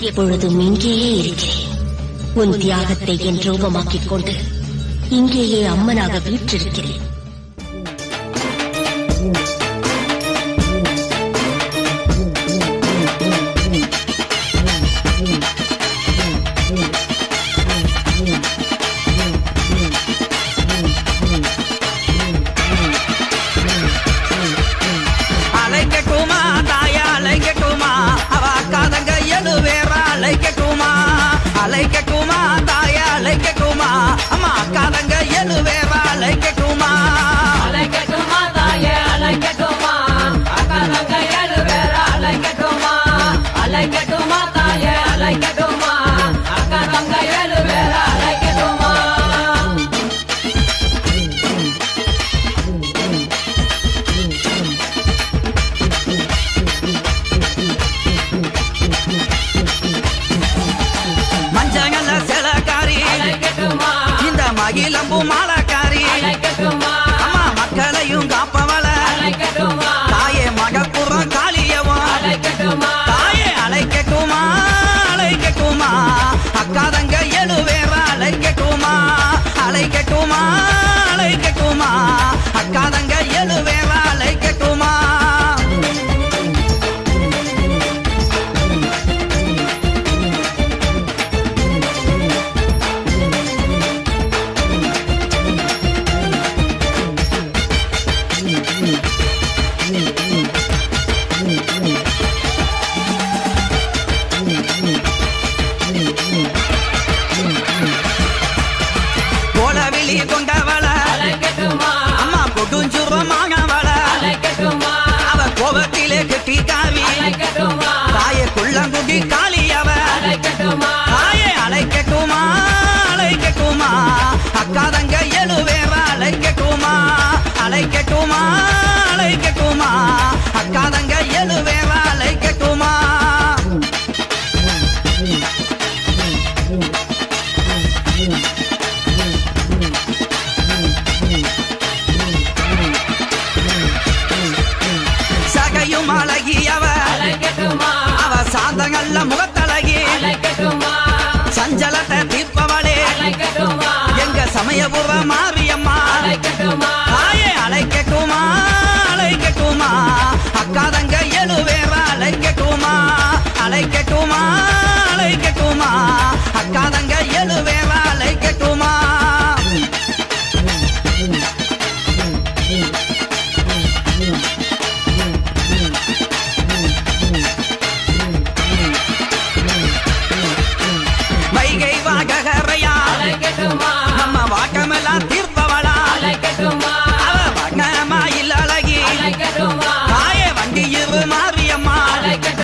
எப்பொழுதும் இங்கேயே இருக்கிறேன். உன் தியாகத்தை என் ரூபமாக்கிக் கொண்டு இங்கேயே அம்மனாக வீற்றிருக்கிறேன். இளம்பு மாலை சகையும் அழகி அவ அவ சாந்தங்கள்ல முகத்தழகி. சஞ்சலத்தை தீர்ப்பவளே. எங்க சமயபூர்வ Gaga.